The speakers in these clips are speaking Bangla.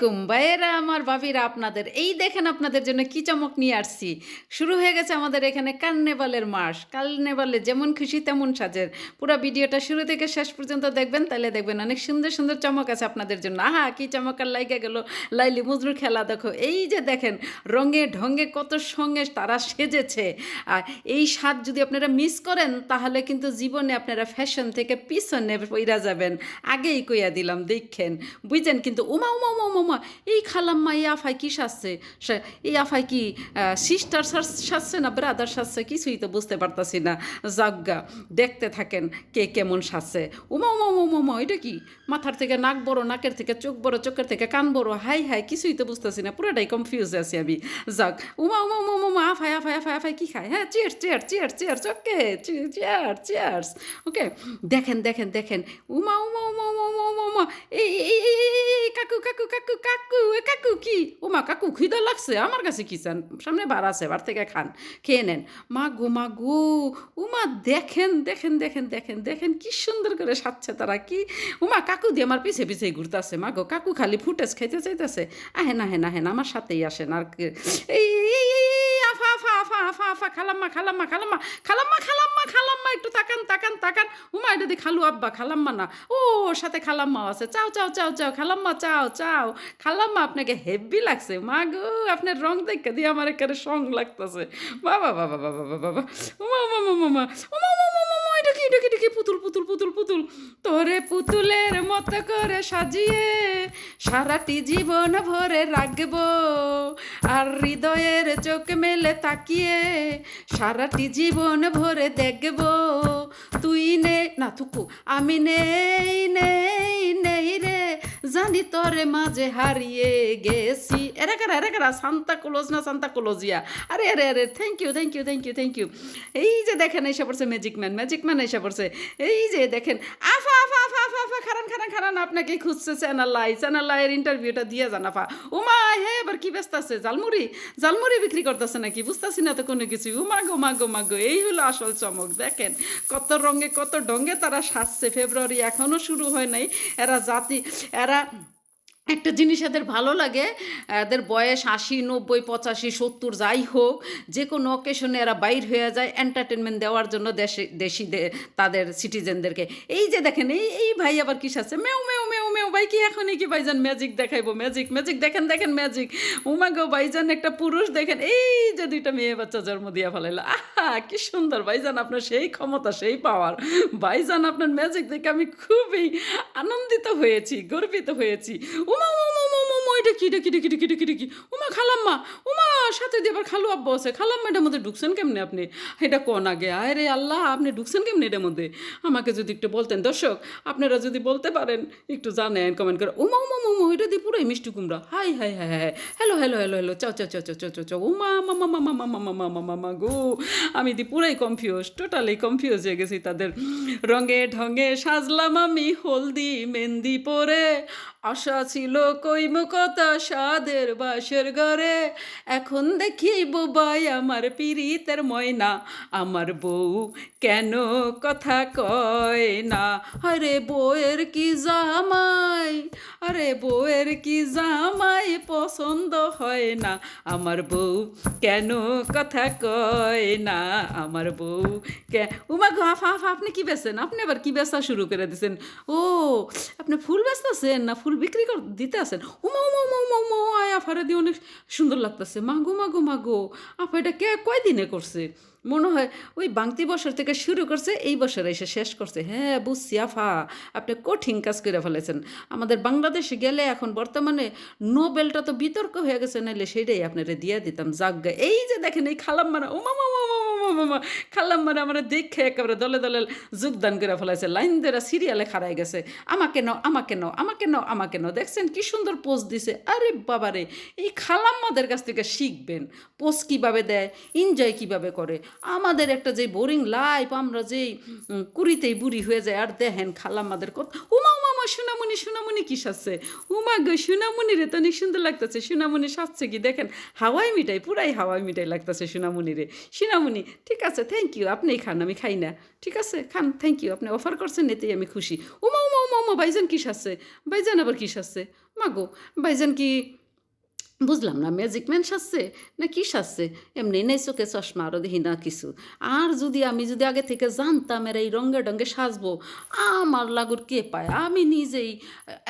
কুম্বাইয়েরা আমার ভাবিরা, আপনাদের, এই দেখেন আপনাদের জন্য কি চমক নিয়ে আসছি। শুরু হয়ে গেছে আমাদের এখানে কার্নেভালের মাস। কার্নেভালে যেমন খুশি তেমন সাজের। পুরো ভিডিওটা শুরু থেকে শেষ পর্যন্ত দেখবেন তাহলে দেখবেন অনেক সুন্দর সুন্দর চমক আছে আপনাদের জন্য। আহা, কি চমকার লাইগা গেল। লাইলি, মজরুর খেলা, দেখো। এই যে দেখেন, রঙে ঢঙ্গে কত সঙ্গে তারা সেজেছে। আর এই স্বাদ যদি আপনারা মিস করেন, তাহলে কিন্তু জীবনে আপনারা ফ্যাশন থেকে পিছনে পইরা যাবেন। আগেই কইয়া দিলাম, দেখেন। বুঝছেন? কিন্তু উমা উমা উমা উমা এই খালাম্মা এই আফাই কি সাজছে এই আফাই কি সিস্টার সাজছে না ব্রাদার সাজছে কিছুই তো বুঝতে পারতাছি না জাগা দেখতে থাকেন কে কেমন সাজছে উমা উমা উমা উমা এটা কি মাথার থেকে নাক বড় নাকের থেকে চোখ বড় চোখের থেকে কান বড় হাই হাই কিছুই তো বুঝতেছি না পুরোটাই কনফিউজ আছি আমি যাক উমা উমা উমা উমা আফাই আফাই আফাই আফাই কি খায় হ্যাঁ chair chair chair chair okay chair chairs okay দেখেন দেখেন দেখেন উমা উমা উমা উমা উমা উমা এই, এই, কাকু কাকু কাকু কাকু এ কাকু কি ও মা কাকু খিদা লাগছে আমার কাছে কি চান সামনে বার আছে বার থেকে খান খেয়ে নেন মা গো মা গো উমা দেখেন দেখেন দেখেন দেখেন দেখেন কি সুন্দর করে সাচ্ছে তারা কি উমা কাকু দিয়ে আমার পিছে পিছে ঘুরতেছে মা গো কাকু খালি ফুটেজ খাইতে চাইতেছে আহেন আহেন আহেন আমার সাথেই আসেন আর এই, আফা আফা আফা, খালাম্মা খালাম্মা খালাম্মা খালাম্মা খালাম্মা খালাম্মা, একটু তাকান তাকান তাকান। উমা, এটা দিয়ে খালু আব্বা, খালাম্মা না। ও, ওর সাথে খালাম্মা আছে। চাও চাও চাও চাও, খালাম্মা, চাও চাও। খালাম্মা আপনাকে হেভি লাগছে। মা গো, আপনার রং দেখে দিয়ে আমার এখানে সং লাগতেছে। বাবা বাবা বাবা বাবা বাবা। উমা উমা উমা উমা উমা উমা উমা উমা এটা কি এটা কি এটা কি পুতুল পুতুল পুতুল পুতুল। তোরে পুতুলের মতো করে সাজিয়ে সারাটি জীবন ভরে রাখব। আর হৃদয়ের চোখ মেলে তাকিয়ে সারাটি জীবন ভরে দেখব। তুই নে, না, থুকু, আমি নেই জানি তোরে মাঝে হারিয়ে গেছি। এরা কারা এরা কারা? সান্তা ক্লোজ না সান্তা ক্লোজিয়া? আরে আরে আরে thank you thank you thank you thank you এই যে দেখেন, এসে পড়ছে ম্যাজিক ম্যান ম্যাজিক ম্যান এসে পড়ছে। এই যে দেখেন, আফা আফা আফা আফা আফা, খারান খারান খারান, আপনাকে খুঁজছে চ্যানেলাই চ্যানেলাইয়ের ইন্টারভিউটা দিয়ে যান, আফা। উমা, হে, এবার কি ব্যস্ত আছে? জালমুড়ি জালমুড়ি বিক্রি করতেছে নাকি? বুঝতেছি না তো কোনো কিছু। উমা গো মা গো মা গো, এই হলো আসল চমক। দেখেন, কত রঙে, কত ডঙ্গে তারা সাজছে। ফেব্রুয়ারি এখনও শুরু হয় নাই। এরা জাতি, এরা একটা জিনিস এদের ভালো লাগে, এদের বয়স আশি, নব্বই, পঁচাশি, সত্তর, যাই হোক, যে কোনো অকেশনে এরা বাইর হয়ে যায় এন্টারটেনমেন্ট দেওয়ার জন্য দেশে, দেশি তাদের সিটিজেনদেরকে এই যে দেখেন, এই এই ভাই আবার কিস আছে? মেও মেউ ভাই কি এখনই কি ভাইজান ম্যাজিক দেখাইবো? ম্যাজিক ম্যাজিক দেখেন দেখেন ম্যাজিক উমা গো, ভাইজান একটা পুরুষ, দেখেন, এই যে দুইটা মেয়ে বাচ্চা জন্ম দিয়া ফেলাইলো। আহা, কি সুন্দর, ভাইজান আপনার সেই ক্ষমতা, সেই পাওয়ার ভাইজান আপনার ম্যাজিক দেখে আমি খুবই আনন্দিত হয়েছি, গর্বিত হয়েছি। উমা উমা উমা উমা উমা এটা কি এটা কি এটা কি এটা কি এটা কি এটা কি? উমা খালাম্মা উমা সাথে দিয়ে আবার খালু আব্বা আছে খালাম্মা এটার মধ্যে ঢুকছেন কেমনে আপনি এটা কোন আগে আয় রে আল্লাহ আপনি ঢুকছেন কেমনে এটার মধ্যে আমাকে যদি একটু বলতেন দর্শক আপনারা যদি বলতে পারেন একটু জানেন কমেন্ট করে উমা উমা উমা এটা দিয়ে পুরোই মিষ্টি কুমড়া hi hi hi hi hello hello hello hello ciao ciao ciao চাও চাও চাও চাও উমা মামা মামা মামা মামা মামা মামা গো আমি দি পুরাই কনফিউজ টোটালি কনফিউজ হয়ে গেছি তাদের রঙে ঢঙে সাজলাম আমি হলদি মেহেন্দি পরে আশা ছিল কৈমুকতা সাদের বাসের ঘরে। এখন দেখি বোবাই আমার পিরিতের ময়না। আমার বউ কেন কথা কয় না? আরে বউয়ের কি জামাই? আরে বউয়ের কি জামাই পছন্দ হয় না? আমার বউ কেন কথা কয় না? আমার বউ কে উমা গো আপনি কি বেছেন আপনি আবার কি বেচা শুরু করে দিয়েছেন ও, আপনি ফুল বেচতেছেন না ফুল বিক্রি কর, দিতে আছেন। উমা উমা উমা উমা উমা আয় আফারে, দিয়ে অনেক সুন্দর লাগতেছে। মাগো মাগো মাগো, আফা, এটা কে কয়দিনে করছে? মনে হয় ওই বাংতি বছর থেকে শুরু করছে, এই বছর এসে শেষ করছে। হ্যাঁ বুঝছি আফা, আপনি কঠিন কাজ করে ফেলেছেন। আমাদের বাংলাদেশে গেলে এখন বর্তমানে নোবেলটা তো বিতর্ক হয়ে গেছে, নাইলে সেটাই আপনারা দিয়ে দিতাম। জাগা এই যে দেখেন, এই খালাম মারা ও মামা মামা খালাম মারা আমরা দেখে একেবারে দলে দলে যোগদান করে ফেলাইছে। লাইন ধরে সিরিয়ালে খাড়াই গেছে। আমাকে নাও আমাকে নাও আমাকে নাও আমাকে নাও। দেখছেন কি সুন্দর পোজ দিছে? আরে বাবারে, এই খালাম্মাদের কাছ থেকে শিখবেন। পোজ কীভাবে দেয়? এনজয় কীভাবে করে? আমাদের একটা যে বোরিং লাইফ আমরা যেই কুড়িতেই বুড়ি হয়ে যায়, আর দেখেন খালাম্মাদের উমা উমা উমা সোনামণি সোনামণি কি সাজছে? উমা গো সোনামণি রে তো অনেক সুন্দর লাগতেছে। সোনামণি সাজছে কি? দেখেন, হাওয়াই মিঠাই, পুরাই হাওয়াই মিঠাই লাগতেছে সোনামণি রে সোনামণি, ঠিক আছে থ্যাংক ইউ আপনি খান, আমি খাই না। ঠিক আছে, খান থ্যাংক ইউ আপনি অফার করছেন, এতেই আমি খুশি। উমা উমা উমা উমা বাইজান কিস আছে বাইজান আবার কিস আছে মাগো বাইজান কি বুঝলাম না ম্যাজিক ম্যান সাজছে না কি সাজছে? এমনি নেই চোখে চশমা আরও দেখি না কিছু। আর যদি আমি যদি আগে থেকে জানতাম এর এই রঙে ডঙ্গে সাজবো, আমার লাগুর কে পায়? আমি নিজেই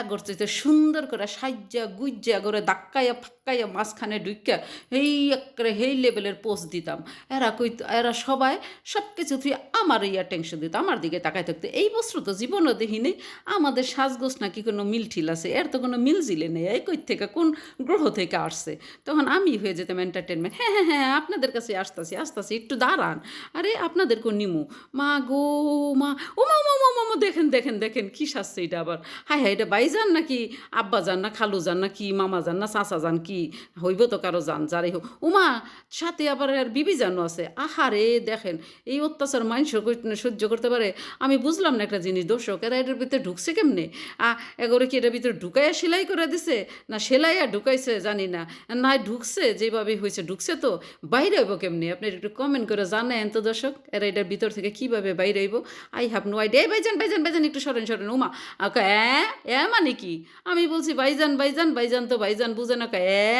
এগর চাইতে সুন্দর করে সাজ্জা গুজ্জা করে দাক্কাইয়া ফাক্কাইয়া মাঝখানে ঢুকিয়া এই একবারে হেই লেভেলের পোস্ট দিতাম। এরা কই এরা সবাই সব কিছু তুই আমার ইয়া টেনশন দিত, আমার দিকে তাকায় থাকতো। এই বস্ত্র তো জীবনও দেখিনি, আমাদের সাজগোজ নাকি কোনো মিল ঠিল আছে, এর তো কোনো মিল জিলে নেই, এই কই থেকে, কোন গ্রহ থেকে আসছে? তখন আমি হয়ে যেতাম এন্টারটেনমেন্ট হ্যাঁ হ্যাঁ হ্যাঁ আপনাদের কাছে আসতাছি আসতাছি, একটু দাঁড়ান। আরে, আপনাদের কোন নিমু? মা গো, মা, ও মা মা মা মা দেখেন দেখেন দেখেন, কী সাজছে এটা আবার? হায় হায়, এটা বাই বাইজান নাকি আব্বা যান না খালু যান না কি মামা যান না চাচা যান কি হইব তো কারও যান যারাই হোক। উমা, সাথে আবার আর বিবি জানো আছে। আহারে, দেখেন, এই অত্যাচার মানুষ সহ্য করতে পারে। আমি বুঝলাম না একটা জিনিস, দর্শক, এরা এটার ভিতরে ঢুকছে কেমনে? আ, এগোরে কি এটার ভিতরে ঢুকাইয়া সেলাই করে দিছে? না সেলাইয়া ঢুকাইছে, জানি না। না, ঢুকছে, যেভাবে হয়েছে ঢুকছে তো। বাইরে হইব কেমনি? আপনি একটু কমেন্ট করে জানেন তো, দর্শক, এরা এটার ভিতর থেকে কীভাবে বাইরে হইব? আই হ্যাভ নো আইডিয়া এই ভাইজান ভাইজান ভাইজান, একটু সরেন সরেন। উমা এ এ মানে কি? আমি বলছি, ভাইজান ভাইজান ভাইজান তো ভাইজান বুঝে না, কা এ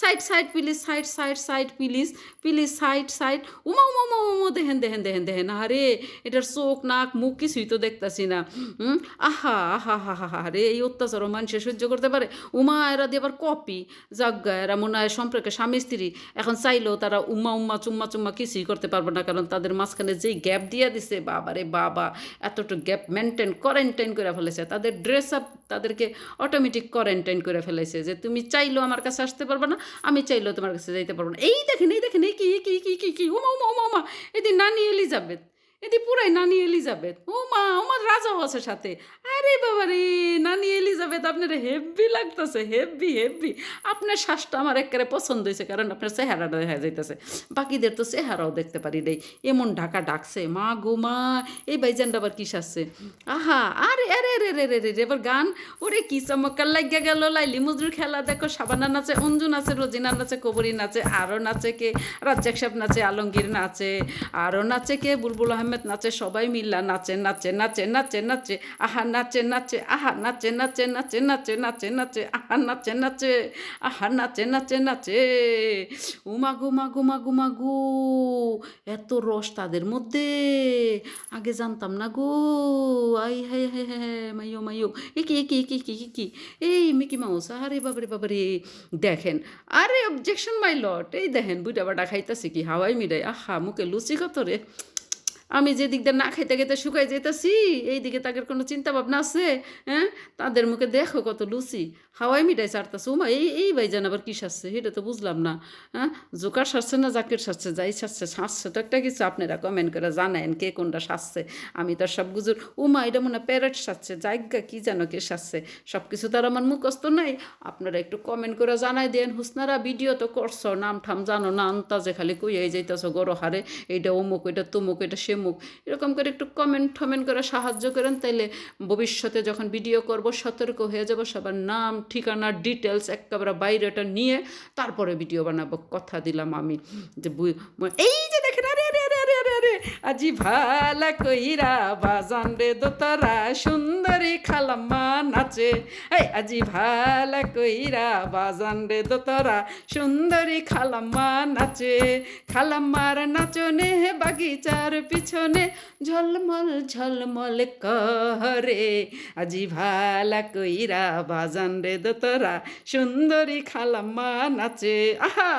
side side please side side side please please side side Uma উমা উমা উমা দেখেন দেখেন দেখেন দেখেন। আরে এটার চোখ, নাক, মুখ কিছুই তো দেখতাছি না। হুম আহা আহা হা হা হা রে এই অত্যাচার মানুষে সহ্য করতে পারে। উমা, এরা দিয়ে আবার কপি যাজ্ঞা এরা মনে হয় সম্পর্কে স্বামী, স্ত্রী। এখন চাইলেও তারা উম্মা উম্মা চুম্মা চুম্মা কিছুই করতে পারবে না, কারণ তাদের মাঝখানে যেই গ্যাপ দিয়ে দিছে বাবা রে বাবা, এতটুকু গ্যাপ মেনটেন কোয়ারেন্টাইন করে ফেলেছে। তাদের ড্রেস আপ তাদেরকে অটোমেটিক কোয়ারেন্টাইন করে ফেলেছে যে, তুমি চাইলেও আমার কাছে আসতে পারবে না, আমি চাইলেও তোমার কাছে যাইতে পারব না। এই দেখেন এই দেখেন, এই কি কি কি কি কি, উমা উমা উমা উমা এদিন নানি এলিজাবেথ। এদি পুরাই নানি এলিজাবেথ। ও মা আমার রাজাও আছে সাথে। আরে বাবা রে নানি এলিজাবেথ, আপনার হেভি লাগতেছে হেভি হেভি আপনার শ্বাসটা আমার একেবারে পছন্দ হয়েছে, কারণ আপনার চেহারাটা দেখা যাইতেছে। বাকিদের তো চেহারাও দেখতে পারি রে এমন ঢাকা ডাকছে, মা গো মা, এই বাইজানটা আবার কি সাজছে? আহা, আরে আরে রে রে রে রে রে এবার গান। ওরে কি চমৎকার লাগিয়া গেল, লাইলি মজরুর খেলা দেখো। সাবানা নাচে, অঞ্জু নাচে, রোজিনা নাচে, কবরী নাচে আরও নাচে কে? রাজ্জাক সাহেব নাচে, আলমগীর নাচে আরও নাচে কে? বুলবুল আহমেদ নাচে সবাই মিল্লা নাচে নাচে নাচে নাচে নাচে আহা নাচে নাচে আহা নাচে নাচে নাচে নাচে নাচে নাচে আহা নাচে নাচে আহা নাচে নাচে নাচে উমা গুমা গুমা গুমা গো এত রস তাদের মধ্যে আগে জানতাম না গো আই হাই হাই হাই মাইও মাইও এ কি এ কি কি কি কি এই মিকি মাউস আরে বাবারে বাবারে দেখেন আরে অবজেকশন মাই লট এই দেখেন বুড়া বাটা খাইতেছে কি হাওয়াই মিডাই আহা মুখে লুচি কত রে আমি যে দিকটা না খাইতে খাইতে শুকাই যেতেছি এই দিকে তাদের কোনো চিন্তা ভাবনা আছে? হ্যাঁ? তাদের মুখে দেখো কত লুচি। হাওয়াই মিঠাই ছাড়তেছে উমা, এই এই ভাইজান আবার কী সারছে? সেটা তো বুঝলাম না। হ্যাঁ জোকার সারছে না, জাকের সারছে, যাই সারছে সারছে তো একটা কিছু আপনারা কমেন্ট করে জানেন কে কোনটা সারছে। আমি তো সব গুজুর উমা, এটা মনে হয় প্যারেট সারছে, জায়গা কী জানো কে সারছে? সব কিছু তার আমার মুখস্থ নাই। আপনারা একটু কমেন্ট করে জানাই দেন, হুসনারা ভিডিও তো করছ, নাম ঠাম জানো না, আন্তাজে খালি কইয়াই যাইতেছো গরো হারে, এইটা অমুক, এটা তুমুক, এটা সেমুক। এরকম করে একটু কমেন্ট টমেন্ট করে সাহায্য করেন, তাইলে ভবিষ্যতে যখন ভিডিও করব, সতর্ক হয়ে যাব, সবার নাম ঠিকানা ডিটেলস একেবারে বাইরেটা নিয়ে তারপরে ভিডিও বানাবো। কথা দিলাম আমি যে এই যে দেখেন আরে আরে আরে আরে আরে আরে আজি ভালা কইরা বাজান রে দোতারা, সুন্দরী খালাম্মা নাচে। এই, আজি ভালা কইরা বাজান রে দোতারা, সুন্দরী খালাম্মা নাচে। খালাম্মার নাচনে, বাগিচার পিছনে ঝলমল ঝলমল করে। আজি ভালা কইরা বাজান রে দোতরা, সুন্দরী খালাম্মা নাচে। আহা।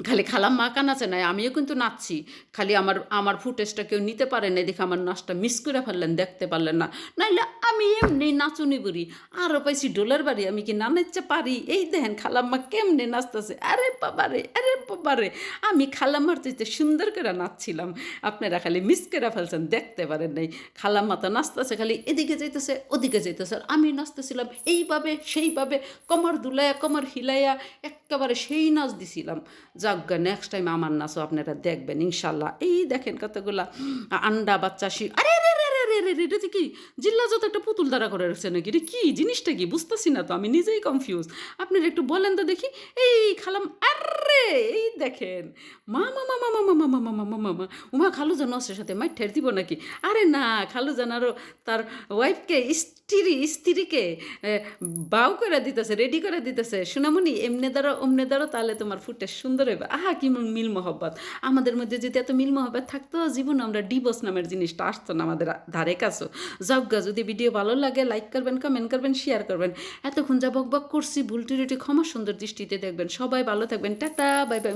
খালি খালাম্মা কা নাচে নাই, আমিও কিন্তু নাচছি। খালি আমার আমার ফুটেজটা কেউ নিতে পারে না দেখে আমার নাচটা মিস করে ফেললেন, দেখতে পারলেন না। নাইলে আমি এমনি নাচুনি বুড়ি আরও পাইছি ডোলের বাড়ি, আমি কি না নাচতে পারি? এই দেখেন খালাম্মা কেমনে নাচতেছে। আরে বাবারে আরে বাবারে আমি খালাম্মার চাইতে সুন্দর করে নাচছিলাম। আপনারা খালি মিস করে ফেলছেন, দেখতে পারেন নাই। খালাম্মা তো নাচতেছে, খালি এদিকে যাইতেছে, ওদিকে যাইতেছে। আর আমি নাচতেছিলাম এইভাবে, সেইভাবে, কমর দুলাইয়া কমর হিলাইয়া একেবারে সেই নাচ দিছিলাম। যাজ্ঞা নেক্সট টাইম আমার নাচও আপনারা দেখবেন ইনশাল্লাহ এই দেখেন কতগুলা আন্ডা বাচ্চা শি আরে আরে আরে আরে আরে রে রে এটা কি জিল্লা যত একটা পুতুল দ্বারা করে রাখছে নাকি এটা কি জিনিসটা কি বুঝতেছি না তো আমি নিজেই কনফিউজ আপনারা একটু বলেন তো দেখি এই খালাম আরে এই দেখেন মা মা মা মা মা মা মা মা মা মা মা মা উমা খালু জান সাথে মাই ঠের দিব নাকি আরে না খালু জান আরও তার ওয়াইফকে স্ত্রী, স্ত্রীকে বাউ করে দিতেছে, রেডি করে দিতেছে, সোনামণি, এমনে দ্বারা অমনে দ্বারা তাহলে তোমার ফুটে সুন্দর হইবে। আহা, কি মিল মহব্বত। আমাদের মধ্যে যদি এত মিল মহব্বত থাকতো, জীবন আমরা ডিভোর্স নামের জিনিসটা আসতো না আমাদের ধারে কাছেও যাজ্ঞা যদি ভিডিও ভালো লাগে, লাইক করবেন, কমেন্ট করবেন, শেয়ার করবেন। এতক্ষণ যা বক বক করছি, ভুল টুরিটি ক্ষমা সুন্দর দৃষ্টিতে দেখবেন। সবাই ভালো থাকবেন। Tata bye bye